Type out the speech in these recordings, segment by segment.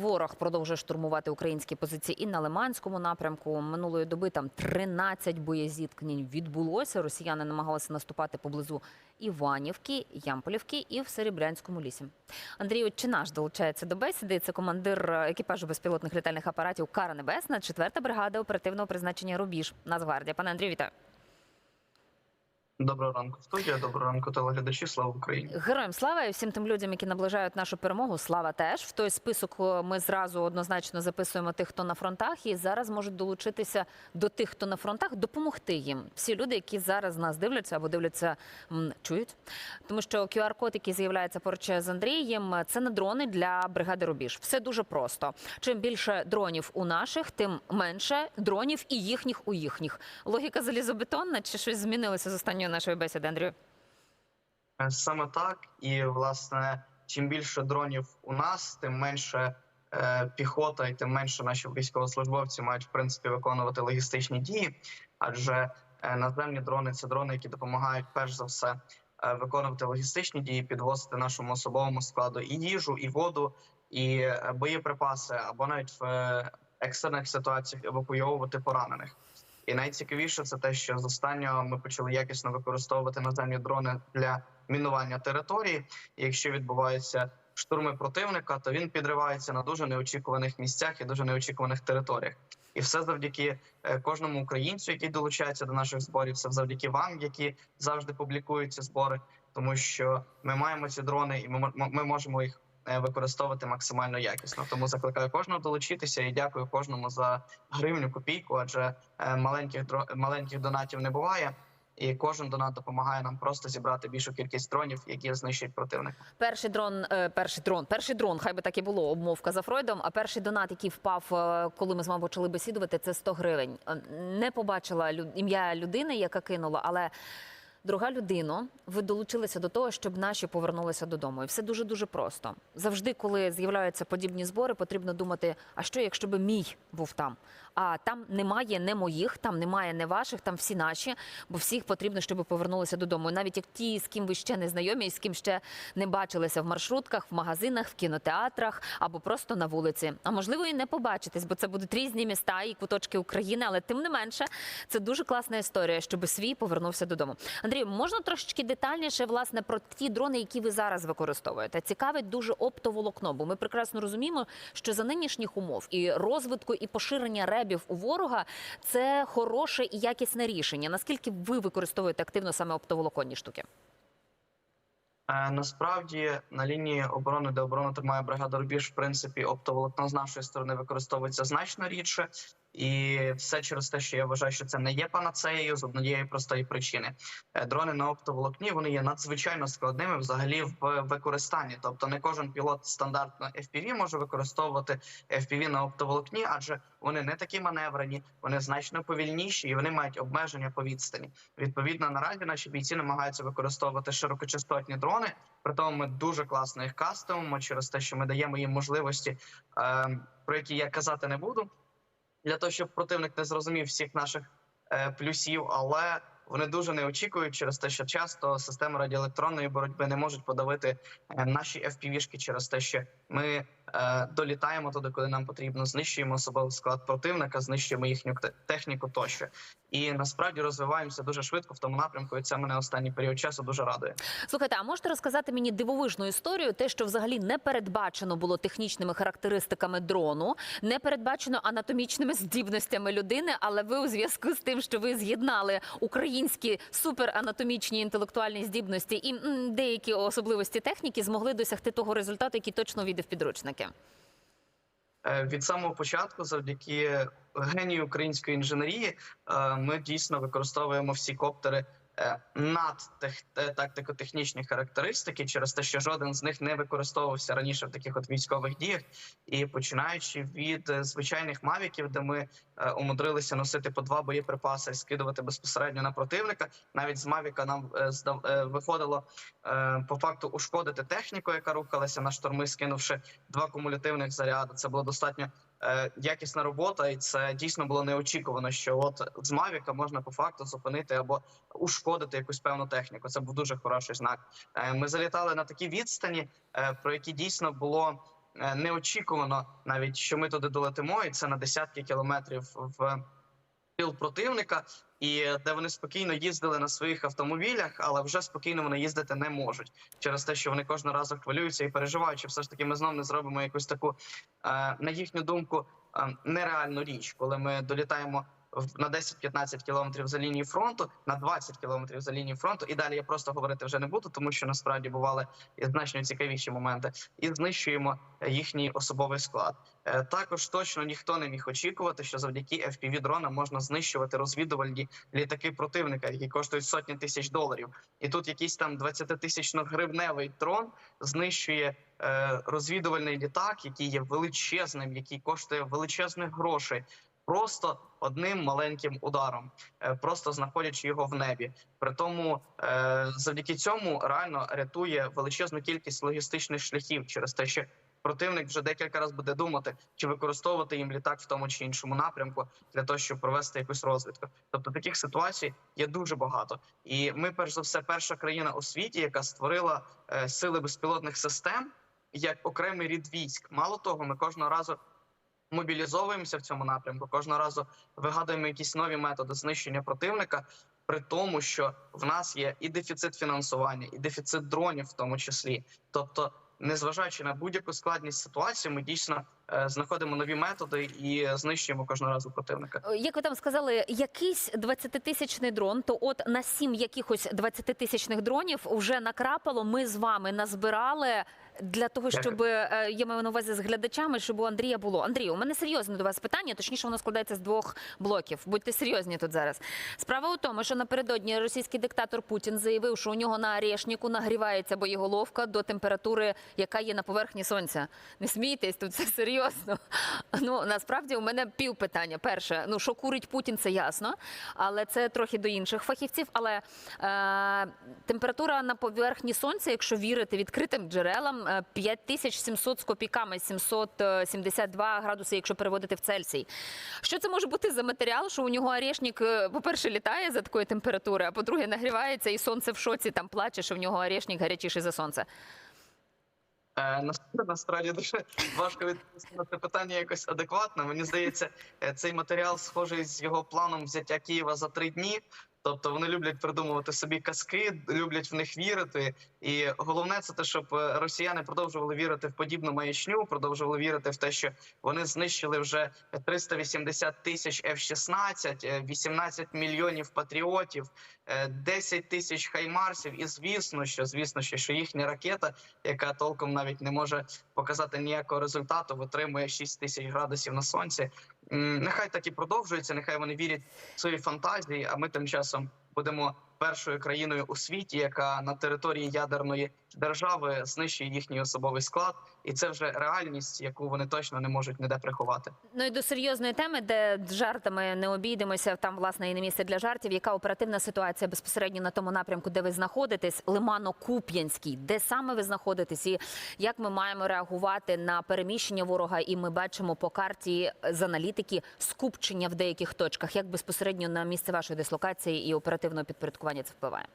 Ворог продовжує штурмувати українські позиції і на Лиманському напрямку. Минулої доби там 13 боєзіткнень відбулося. Росіяни намагалися наступати поблизу Іванівки, Ямполівки і в Серебрянському лісі. Андрій Чинаш долучається до бесіди. Це командир екіпажу безпілотних літальних апаратів Кара Небесна, 4-та бригада оперативного призначення Рубіж Нацгвардія. Пане Андрію, вітаю. Доброго ранку, студія. Доброго ранку, телеглядачі. Слава Україні. Героям слава і всім тим людям, які наближають нашу перемогу. Слава теж в той список. е, Ми зразу однозначно записуємо тих, хто на фронтах, і зараз можуть долучитися до тих, хто на фронтах, допомогти їм. Всі люди, які зараз нас дивляться або дивляться, чують, тому що QR-код, який з'являється поруч з Андрієм, це не дрони для бригади Рубіж. Все дуже просто. Чим більше дронів у наших, тим менше дронів і їхніх у їхніх. Логіка залізобетонна чи щось змінилося з останньої нашої бесіди, Андрію? Е, Саме так, і власне, чим більше дронів у нас, тим менше е, піхота, і тим менше наші військовослужбовці мають в принципі виконувати логістичні дії. Адже е, наземні дрони це дрони, які допомагають перш за все е, виконувати логістичні дії, підвозити нашому особовому складу і їжу, і воду, і е, боєприпаси, або навіть в е, екстрених ситуаціях евакуйовувати поранених. І найцікавіше це те, що з останнього ми почали якісно використовувати наземні дрони для мінування території. І якщо відбуваються штурми противника, то він підривається на дуже неочікуваних місцях і дуже неочікуваних територіях. І все завдяки е, кожному українцю, який долучається до наших зборів, все завдяки вам, які завжди публікують ці збори, тому що ми маємо ці дрони, і ми, ми можемо їх використовувати максимально якісно. Тому закликаю кожного долучитися і дякую кожному за гривню копійку, адже е, маленьких маленьких донатів не буває. І кожен донат допомагає нам просто зібрати більшу кількість дронів, які знищують противника. Перший дрон, е, перший дрон, перший дрон, хай би так і було, обмовка за Фройдом. А перший донат, який впав, е, коли ми з вами почали бесідувати, це 100 гривень. Е, Не побачила ім'я людини, яка кинула, але. Друга людина, ви долучилися до того, щоб наші повернулися додому. І все дуже дуже просто. Завжди, коли з'являються подібні збори, потрібно думати: а що, якщо би мій був там? А там немає не моїх, там немає не ваших, там всі наші, бо всіх потрібно, щоб повернулися додому. І навіть як ті, з ким ви ще не знайомі, і з ким ще не бачилися в маршрутках, в магазинах, в кінотеатрах або просто на вулиці. А можливо, і не побачитись, бо це будуть різні міста і куточки України, але тим не менше, це дуже класна історія, щоб свій повернувся додому. Андрію, можна трошечки детальніше власне про ті дрони, які ви зараз використовуєте? Цікавить дуже оптоволокно, бо ми прекрасно розуміємо, що за нинішніх умов і розвитку і поширення ребів у ворога це хороше і якісне рішення. Наскільки ви використовуєте активно саме оптоволоконні штуки? Е, Насправді на лінії оборони, де оборону тримає бригада Рубіж, в принципі, оптоволокно з нашої сторони використовується значно рідше, і все через те, що я вважаю, що це не є панацеєю з однієї простої причини. Е, Дрони на оптоволокні вони є надзвичайно складними взагалі в використанні. Тобто, не кожен пілот стандартно FPV може використовувати FPV на оптоволокні, адже вони не такі маневрені, вони значно повільніші і вони мають обмеження по відстані. Відповідно, наразі наші бійці намагаються використовувати широкочастотні дрони. При тому ми дуже класно їх кастомимо через те, що ми даємо їм можливості, е, про які я казати не буду, для того, щоб противник не зрозумів всіх наших е, плюсів, але вони дуже не очікують через те, що часто системи радіоелектронної боротьби не можуть подавити е, наші FPV-шки через те, що ми долітаємо туди, коли нам потрібно, знищуємо особовий склад противника, знищуємо їхню техніку тощо. І насправді розвиваємося дуже швидко в тому напрямку, і це мене останній період часу дуже радує. Слухайте, а можете розказати мені дивовижну історію, те, що взагалі не передбачено було технічними характеристиками дрону, не передбачено анатомічними здібностями людини, але ви у зв'язку з тим, що ви з'єднали українські суперанатомічні інтелектуальні здібності і деякі особливості техніки, змогли досягти того результату, який точно війде в підручники. Е, Від самого початку, завдяки генію української інженерії, е, ми дійсно використовуємо всі коптери над е, тактико-технічні характеристики, через те, що жоден з них не використовувався раніше в таких от військових діях. І починаючи від е, звичайних мавіків, де ми е, умудрилися носити по два боєприпаси і скидувати безпосередньо на противника. Навіть з мавіка нам е, е, виходило е, по факту ушкодити техніку, яка рухалася на штурми, скинувши два кумулятивних заряди. Це було достатньо е, якісна робота, і це дійсно було неочікувано. Що от з Мавіка можна по факту зупинити або ушкодити якусь певну техніку. Це був дуже хороший знак. Е, ми залітали на такі відстані, е, про які дійсно було. е, неочікувано, навіть що ми туди долетимо, і це на десятки кілометрів в тил противника, і де вони спокійно їздили на своїх автомобілях, але вже спокійно вони їздити не можуть через те, що вони кожного разу хвилюються і переживають, що все ж таки ми знов не зробимо якусь таку, е, на їхню думку, е, нереальну річ, коли ми долітаємо. На 10-15 кілометрів за лінією фронту, на 20 кілометрів за лінією фронту, і далі я просто говорити вже не буду, тому що насправді бували значно цікавіші моменти, і знищуємо е, їхній особовий склад. Е, Також точно ніхто не міг очікувати, що завдяки fpv дронам можна знищувати розвідувальні літаки противника, які коштують сотні тисяч доларів. І тут якийсь там 20-тисячно-гривневий дрон знищує е, розвідувальний літак, який є величезним, який коштує величезних грошей. Просто одним маленьким ударом, е, просто знаходячи його в небі. При тому е, завдяки цьому реально рятує величезну кількість логістичних шляхів через те, що противник вже декілька разів буде думати, чи використовувати їм літак в тому чи іншому напрямку для того, щоб провести якусь розвідку. Тобто таких ситуацій є дуже багато. І ми, перш за все, перша країна у світі, яка створила е, сили безпілотних систем як окремий рід військ. Мало того, ми кожного разу мобілізовуємося в цьому напрямку, кожного разу вигадуємо якісь нові методи знищення противника. При тому, що в нас є і дефіцит фінансування, і дефіцит дронів, в тому числі. Тобто, незважаючи на будь-яку складність ситуації, ми дійсно е, знаходимо нові методи і знищуємо кожного разу противника. Е, Як ви там сказали, якийсь 20-тисячний дрон, то от на сім якихось 20-тисячних дронів вже накрапало. Ми з вами назбирали для того, щоб е, я маю на увазі з глядачами, щоб у Андрія було. Андрій, у мене серйозне до вас питання. Точніше, воно складається з двох блоків. Будьте серйозні тут зараз. Справа у тому, що напередодні російський диктатор Путін заявив, що у нього на Орешнику нагрівається боєголовка до температури, яка є на поверхні сонця. Не смійтесь, тут все серйозно. Ну насправді у мене пів питання. Перше, ну що курить Путін, це ясно, але це трохи до інших фахівців. Але е, температура на поверхні сонця, якщо вірити відкритим джерелам, 5700 з копійками, 772 градуси, якщо переводити в Цельсій. Що це може бути за матеріал? Що у нього орешник, е, по-перше, літає за такої температури, а по-друге, нагрівається і сонце в шоці там плаче, що в нього орешник гарячіший за сонце. Е, насправді, дуже важко відповісти на це питання якось адекватно. Мені здається, е, цей матеріал схожий з його планом взяття Києва за три дні. Тобто вони люблять придумувати собі казки, люблять в них вірити. І головне це те, щоб е, росіяни продовжували вірити в подібну маячню, продовжували вірити в те, що вони знищили вже 380 тисяч F-16, е, 18 мільйонів патріотів, е, 10 тисяч хаймарсів. І звісно, що звісно, що, що їхня ракета, яка толком навіть не може показати ніякого результату, витримує 6 тисяч градусів на сонці. Нехай так і продовжується, нехай вони вірять в свої фантазії. А ми тим часом будемо першою країною у світі, яка на території ядерної держави знищує їхній особовий склад, і це вже реальність, яку вони точно не можуть ніде приховати. Ну і до серйозної теми, де жартами не обійдемося. Там власне і не місце для жартів. Яка оперативна ситуація безпосередньо на тому напрямку, де ви знаходитесь, Лимано-Куп'янський, де саме ви знаходитесь, і як ми маємо реагувати на переміщення ворога? І ми бачимо по карті з аналітики скупчення в деяких точках. Як безпосередньо на місце вашої дислокації і оперативного підпорядкування це впливає?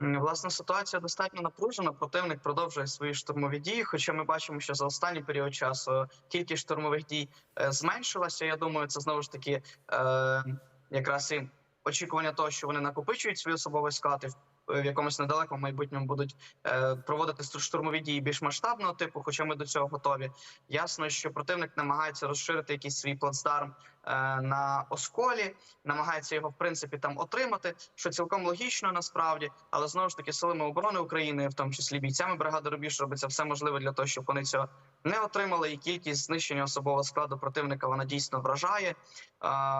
Власне, ситуація достатньо напружена. Противник продовжує свої штурмові дії. Хоча ми бачимо, що за останній період часу кількість штурмових дій е, зменшилася. Я думаю, це знову ж таки е, якраз і очікування того, що вони накопичують свій особовий склад і в- в якомусь недалекому майбутньому будуть е, проводити штурмові дії більш масштабного типу. Хоча ми до цього готові. Ясно, що противник намагається розширити якийсь свій плацдарм е, на осколі, намагається його в принципі там отримати, що цілком логічно насправді, але знову ж таки силами оборони України, в тому числі бійцями бригади Рубіж, робиться все можливе для того, щоб вони цього не отримали. І кількість знищення особового складу противника вона дійсно вражає.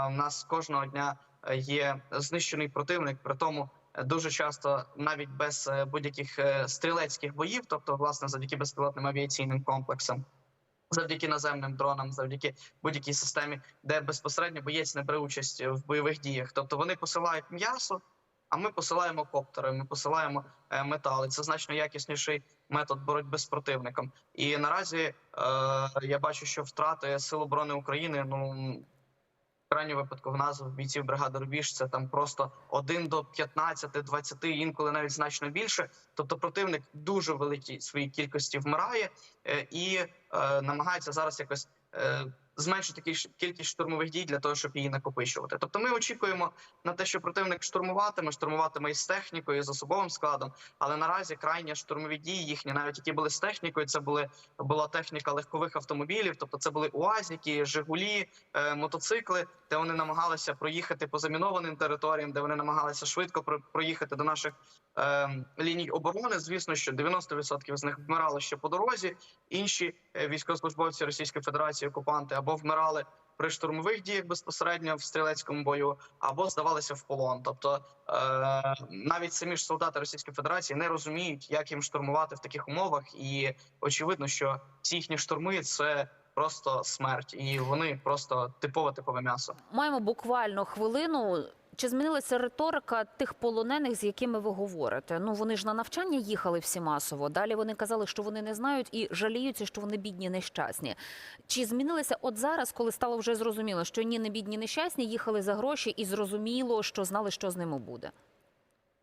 У нас кожного дня е, є знищений противник, при тому. Дуже часто навіть без е, будь-яких е, стрілецьких боїв, тобто власне завдяки безпілотним авіаційним комплексам, завдяки наземним дронам, завдяки будь-якій системі, де безпосередньо боєць не бере участь в бойових діях. Тобто вони посилають м'ясо, а ми посилаємо коптери, ми посилаємо е, метали. Це значно якісніший метод боротьби з противником. І наразі е, я бачу, що втрати Сил оборони України ну крайньому випадку в нас в бійців бригади Рубіж це там просто 1 до 15, 20, інколи навіть значно більше. Тобто противник дуже великій своїй кількості вмирає е, і е, намагається зараз якось. Зменшити кіль- кількість штурмових дій для того, щоб її накопичувати. Тобто, ми очікуємо на те, що противник штурмуватиме, штурмуватиме із технікою, і з особовим складом. Але наразі крайні штурмові дії їхні, навіть які були з технікою, це були була техніка легкових автомобілів, тобто це були УАЗіки, Жигулі, е, мотоцикли, де вони намагалися проїхати по замінованим територіям, де вони намагалися швидко проїхати до наших е, ліній оборони. Звісно, що 90% з них вмирали ще по дорозі. Інші е, військовослужбовці Російської Федерації, окупанти або вмирали при штурмових діях безпосередньо в стрілецькому бою, або здавалися в полон. Тобто е, навіть самі ж солдати Російської Федерації не розуміють, як їм штурмувати в таких умовах, і очевидно, що ці їхні штурми це просто смерть, і вони просто типове типове м'ясо. Маємо буквально хвилину. Чи змінилася риторика тих полонених, з якими ви говорите? Ну вони ж на навчання їхали всі масово. Далі вони казали, що вони не знають і жаліються, що вони бідні, нещасні. Чи змінилися от зараз, коли стало вже зрозуміло, що ні, не бідні, нещасні, їхали за гроші, і зрозуміло, що знали, що з ними буде?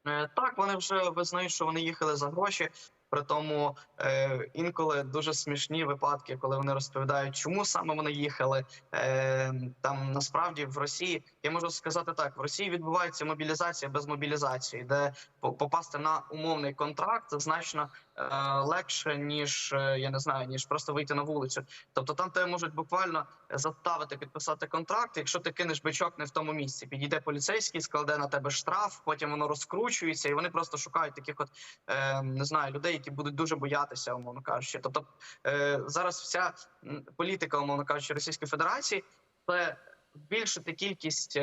Е, Так, вони вже визнають, що вони їхали за гроші. При тому е, інколи дуже смішні випадки, коли вони розповідають, чому саме вони їхали. Е, там насправді в Росії я можу сказати так: в Росії відбувається мобілізація без мобілізації, де попасти на умовний контракт значно е, легше, ніж е, я не знаю, ніж просто вийти на вулицю. Тобто там тебе можуть буквально заставити підписати контракт. Якщо ти кинеш бичок не в тому місці, підійде поліцейський, складе на тебе штраф, потім воно розкручується, і вони просто шукають таких, от е, не знаю, людей, які будуть дуже боятися, умовно кажучи. Тобто е, зараз вся політика, умовно кажучи, Російської Федерації це збільшити кількість.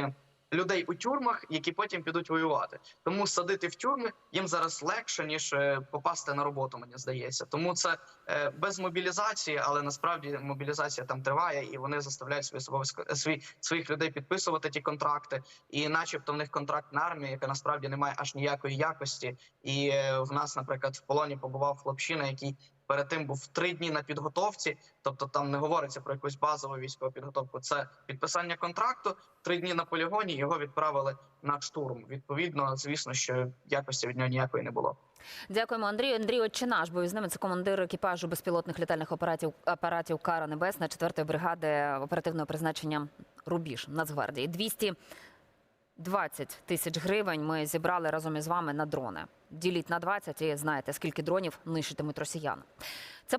Е, Людей у тюрмах, які потім підуть воювати, тому садити в тюрми їм зараз легше ніж е, попасти на роботу. Мені здається, тому це е, без мобілізації, але насправді мобілізація там триває, і вони заставляють свої особовсько- свій, своїх людей підписувати ті контракти. І, начебто, в них контрактна армія, яка насправді не має аж ніякої якості. І е, в нас, наприклад, в полоні побував хлопчина, який перед тим був три дні на підготовці. Тобто там не говориться про якусь базову військову підготовку. Це підписання контракту. Три дні на полігоні його відправили на штурм. Відповідно, звісно, що якості від нього ніякої не було. Дякуємо, Андрію. Андрій Отчинаш, бо з ними це командир екіпажу безпілотних літальних апаратів апаратів Кара Небесна 4-ї бригади оперативного призначення Рубіж Нацгвардії. 220 тисяч гривень ми зібрали разом із вами на дрони. Діліть на 20 і знаєте, скільки дронів нищитимуть росіян. Це